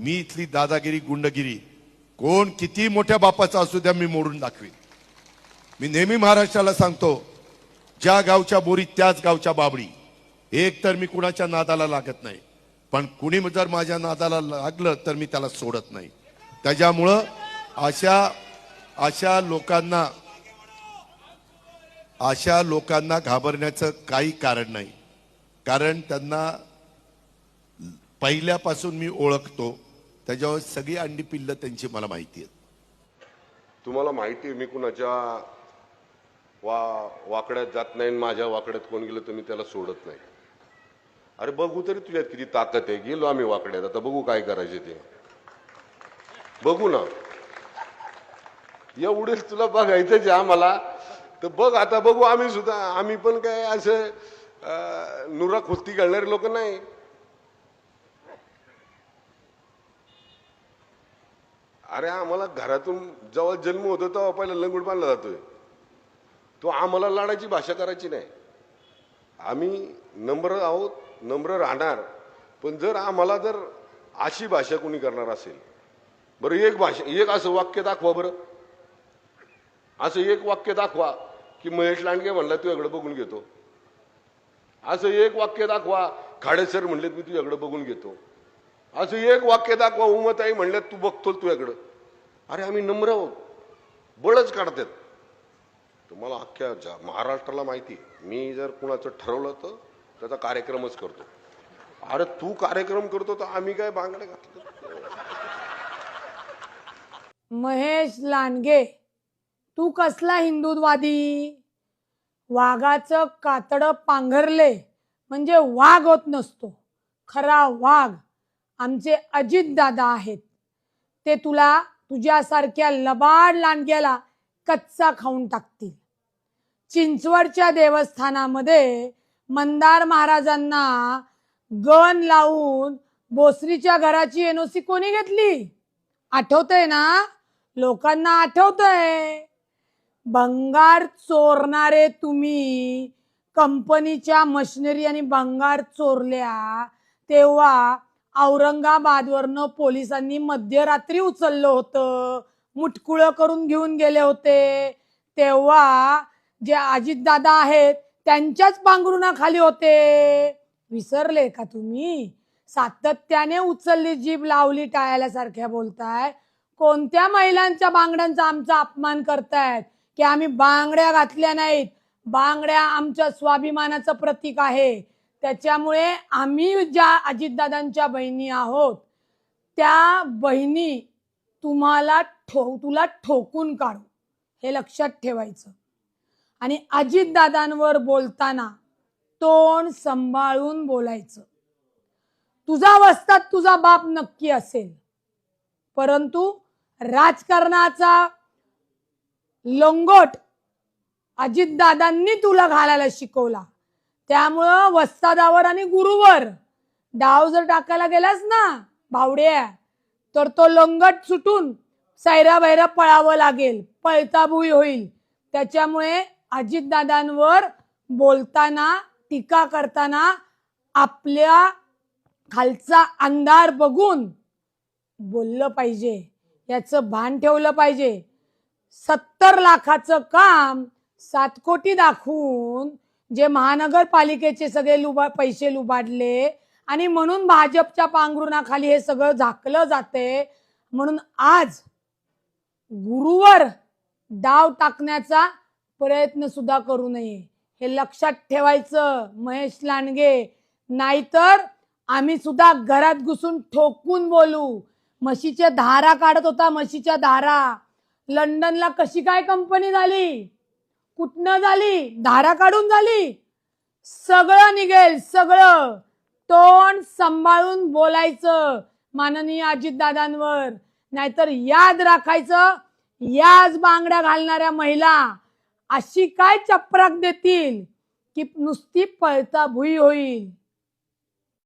मी इथली दादागिरी गुंडगिरी कोण किती मोठ्या बापाचा असू द्या मी मोडून दाखवीन. मी नेहमी महाराष्ट्राला सांगतो ज्या गावच्या बोरी त्याच गावच्या बाबडी एक तर मी कुणाच्या नादाला लागत नाही पण कुणी जर माझ्या नादाला लागलं तर मी त्याला सोडत नाही. त्याच्यामुळं अशा अशा लोकांना अशा लोकांना घाबरण्याचं काही कारण नाही. कारण त्यांना पहिल्यापासून मी ओळखतो त्याच्यावर सगळी अंडी पिल्ल त्यांची मला माहिती आहेत. तुम्हाला माहिती आहे मी कुणाच्या वा वाकड्यात जात नाही आणि माझ्या वाकड्यात कोण गेलं तर मी त्याला सोडत नाही. अरे बघू तरी तुझ्यात किती ताकद आहे. गेलो आम्ही वाकड्यात. आता बघू काय करायचे ते. बघू ना. एवढेच तुला बघायचंच आहे आम्हाला. तर बघ आता बघू आम्ही सुद्धा. आम्ही पण काय असं नुरा खुस्ती घालणारे लोक नाही. अरे आम्हाला घरातून जेव्हा जन्म होतो तेव्हा पहिला लंगूट बांधला जातोय. तो आम्हाला लाडाची भाषा करायची नाही. आम्ही नम्र आहोत नम्र राहणार. पण जर आम्हाला जर अशी भाषा कोणी करणार असेल बरं एक भाषा एक असं वाक्य दाखवा बरं. असं एक वाक्य दाखवा की महेश लांडगे म्हणला तुझ्याकडे बघून घेतो. असं एक वाक्य दाखवा खाडेसर म्हणले मी तुझ्याकडे बघून घेतो. असं एक वाक्य दाखवा उमताई म्हणल्यात तू बघतो तुझ्याकडं. अरे आम्ही नम्र आहोत. बळच काढतात. तुम्हाला अख्ख्या जा- महाराष्ट्राला माहिती मी जर कुणाचं ठरवलं तर त्याचा कार्यक्रमच करतो. अरे तू कार्यक्रम करतो तर आम्ही काय बांगडे घातलं? महेश लांडगे तू कसला हिंदुत्वादी? वाघाचं कातडं पांघरले म्हणजे वाघ होत नसतो. खरा वाघ. आमचे अजित दादा आहेत. ते तुला तुझ्यासारख्या लबाड लांडग्याला कच्चा खाऊन टाकतील. चिंचवडच्या देवस्थानामध्ये मंदार महाराजांना गण लावून भोसरीच्या घराची एनओसी कोणी घेतली? आठवतंय ना? लोकांना आठवतंय. भंगार चोरणारे तुम्ही कंपनीच्या मशिनरी आणि भंगार चोरल्या तेव्हा औरंगाबादवरनं पोलिसांनी मध्यरात्री उचललं होतं. मुटकुळं करून घेऊन गेले होते. तेव्हा जे अजितदादा आहेत त्यांच्याच पांघरुणाखाली होते. विसरले का तुम्ही? सातत्याने उचलली जीभ लावली टाळ्यासारख्या बोलताय. कोणत्या महिलांच्या बांगड्यांचा आमचा अपमान करतायत? की आम्ही बांगड्या घातल्या नाहीत? बांगड्या आमच्या स्वाभिमानाचं प्रतीक आहे. त्याच्यामुळे आम्ही ज्या अजितदादांच्या बहिणी आहोत त्या बहिणी तुम्हाला ठो तुला ठोकून काढू हे लक्षात ठेवायचं. आणि अजितदादांवर बोलताना तोंड सांभाळून बोलायचं. तुझा वस्तात तुझा बाप नक्की असेल परंतु राजकारणाचा लंगोट अजितदादांनी तुला घालायला शिकवला. त्यामुळं वस्तादावर आणि गुरुवर. डाव जर टाकायला गेलास ना भावड्या तर तो लंगट सुटून सैरा बैरा पळावं लागेल. पळताभुई होईल. त्याच्यामुळे अजितदादांवर बोलताना टीका करताना आपल्या खालचा अंधार बघून बोललं पाहिजे. याचं भान ठेवलं पाहिजे. सत्तर लाखाचं काम सात कोटी दाखवून जे महानगरपालिकेचे सगळे लुबा पैसे लुबाडले आणि म्हणून भाजपच्या पांघरुणाखाली हे सगळं झाकलं जाते. म्हणून आज गुरुवर डाव टाकण्याचा प्रयत्न सुद्धा करू नये. हे लक्षात ठेवायचं महेश लांडगे. नाहीतर आम्ही सुद्धा घरात घुसून ठोकून बोलू. म्हशीच्या धारा काढत होता म्हशीच्या धारा. लंडनला कशी काय कंपनी झाली? कुठनं झाली? धारा काढून झाली? सगळं निघेल सगळं. तोंड सांभाळून बोलायचं माननीय अजितदादांवर. नाहीतर याद राखायचं याच बांगड्या घालणाऱ्या महिला. अशी काय चपराक देतील की नुसती पळता भुई होईल?